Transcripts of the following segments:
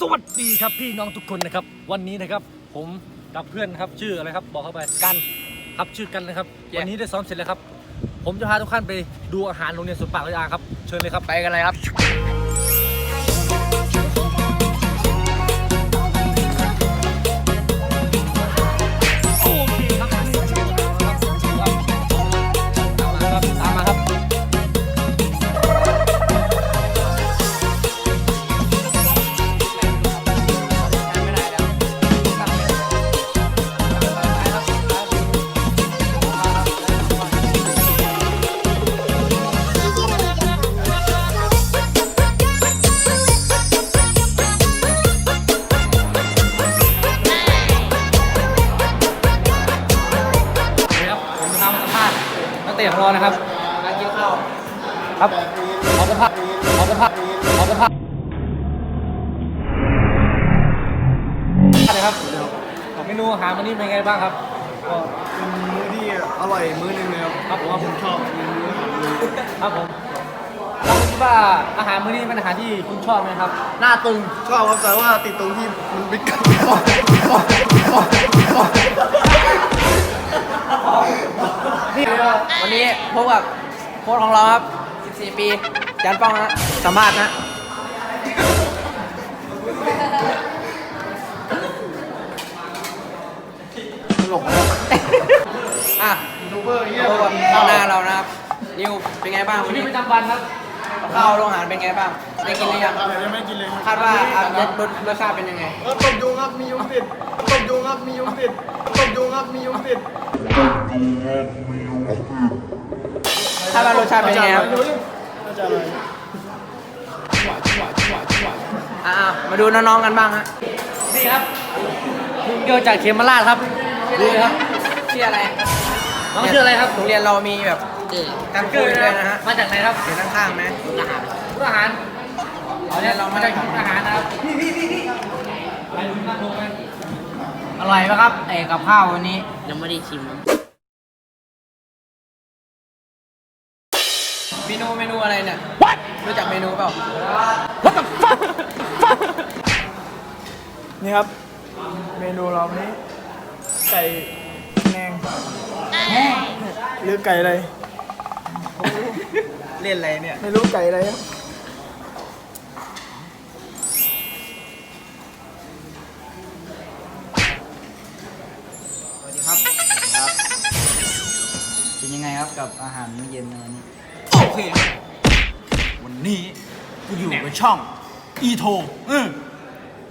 สวัสดีครับพี่น้องทุกคนนะครับ วันนี้นะครับผมกับเพื่อนนะครับชื่ออะไรครับบอกเข้าไปกันครับชื่อกันนะครับเย้วันนี้ได้ซ้อมเสร็จแล้วครับ ผมจะพาทุกท่านไปดูอาหารโรงเรียนสวนป่าระยางครับเชิญเลยครับไปกันเลยครับ เตะของเรานะครับมากินข้าวครับขอสัมภาษณ์ขอสัมภาษณ์ขอสัมภาษณ์นะครับเมนูอาหารวันนี้เป็นไงบ้างครับก็เป็นมื้อที่อร่อยมื้อหนึงเลยครับครับผมผมชอบมื้ออาหารครับผมเราคิดว่าอาหารมื้อนี้เป็นอาหารที่คุณชอบไหมครับ หน้าตึงชอบครับแต่ว่าติดตรงที่มันบิ๊ก วันนี้พบกับโค้ชของเราครับ 14 ปีจันป้องฮะสัมภาษณ์นะตลกนะอะยูทูบเบอร์เงี้ยพบกับข้าวหน้าเรานะครับนิวเป็นไงบ้างวัวันนนี้นี้ประจำวันครับข้าวโรงอาหารเป็นไงบ้างได้กินหรือยังอะไรยังไม่กินเลยคาดว่าอะรสรสรสชาติเป็นยังไงเออตบยุงครับมียุงติดตบยุงครับมียุงติดตบยุงครับมียุงติดคาดว่ารสชาติเป็นยังไงครับน่าจะอร่อยอะอะมาดูน้องๆกันบ้างฮะนี่ครับเกิดจากเขมราชครับดูเลยครับชื่ออะไรน้องชื่ออะไรครับโรงเรียนเรามีแบบการคุยด้วยนะฮะมาจากไหนครับเห็นข้างๆไหมอาหารทุกอาหารเอาเนี่ยเรามาจากทุกอาหารนะครับพี่พี่พี่พี่ไปดูนั่งลงไปอร่อยไหมครับเอกับข้าววันนี้ยังไม่ได้ชิม เมนูเมนูอะไรเนี่ยรู้จักเมนูเปล่านี่ครับ เมนูเราวันนี้ไก่แนงหรือไก่อะไร เล่นอะไรเนี่ย ไม่รู้ไก่อะไรครับสวัสดีครับครับเป็นยังไงครับกับอาหารมื้อเย็นในวันนี้โอเค วันนี้กูอยู่กับช่อง e t o อืม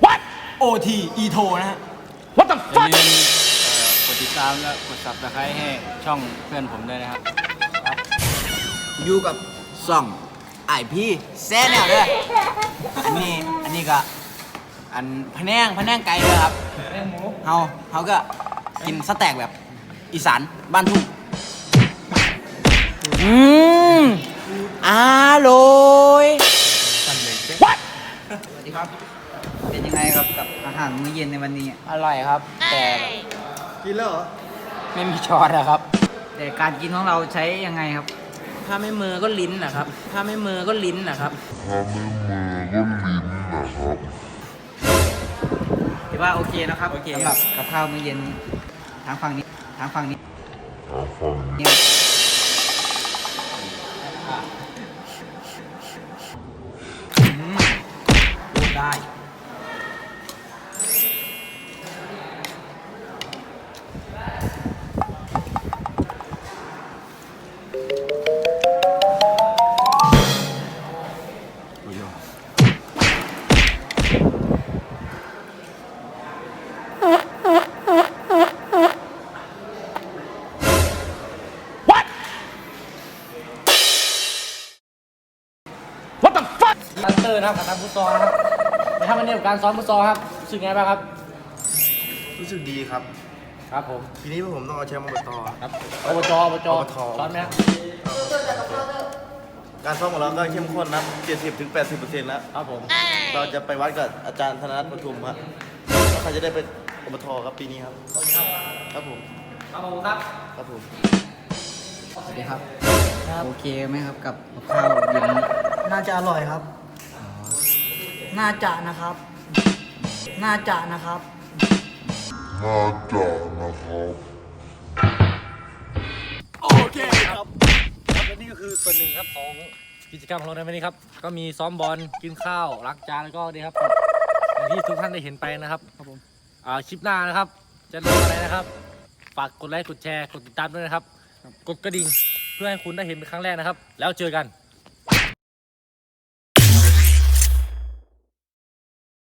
What OT e t o นะฮะ What the อย่าลืมเอ่อกดติดตามและกด subscribe ให้ช่องเพื่อนผมด้วยนะครับ อยู่กับซ่องไอพี่แซ่แนวเลยอันนี้อันนี้ก็อันพะแนงพะแนงไก่เลยครับเฮาเฮาก็กินสแต็กแบบอีสานบ้านทุ่งอืม อร่อยสวัสดีครับ เป็นยังไงครับกับอาหารมื้อเย็นในวันนี้ อร่อยครับ แต่กินแล้วเหรอ ไม่มีช้อนนะครับ แต่การกินของเราใช้ยังไงครับ ถ้าไม่มือก็ลิ้นนะครับ ถ้าไม่มือก็ลิ้นนะครับถือว่าโอเคนะครับโอเคสำหรับกับข้าวมื้อเย็นทางฝั่งนี้ทางฝั่งนี้ทางฝั่งนี้ พูดได้มาสเตอร์นะครับกับทางฟุตซอลนะครับใน ท่าวันนี้กับการซ้อมฟุตซอลครับรู้สึกไงบ้างครับ รู้สึกดีครับ ครับผมปีนี้พวกผมต้องเอาแชมป์อบตครับอบจอบจอบจซ้อมไหมครับการซ้อมของเราก็เข้มข้นนะ70ถึง80%แล้วครับผม เราจะไปวัดกับอาจารย์ธนรัตน์ปทุมครับว่าใครจะได้เป็นอบตครับปีนี้ครับ ครับผม ครับผมครับ ครับผม สวัสดีครับ โอเคไหมครับกับกับข้าวเย็นนี้น่าจะอร่อย ครับ น่าจะนะครับ น่าจะนะครับ โอเคครับครับและนี่ก็คือส่วนหนึ่งครับของกิจกรรมของเราในวันนี้ครับ ก็มีซ้อมบอลกินข้าวล้างจานแล้วก็นี่ครับอย่างที่ทุกท่านได้เห็นไปนะครับครับผมอ่าคลิปหน้านะครับ จะลงอะไรนะครับ ฝากกดไลค์กดแชร์กดติดตามด้วยนะครับ กดกระดิ่งเพื่อให้คุณได้เห็นเป็นครั้งแรกนะครับ แล้วเจอกัน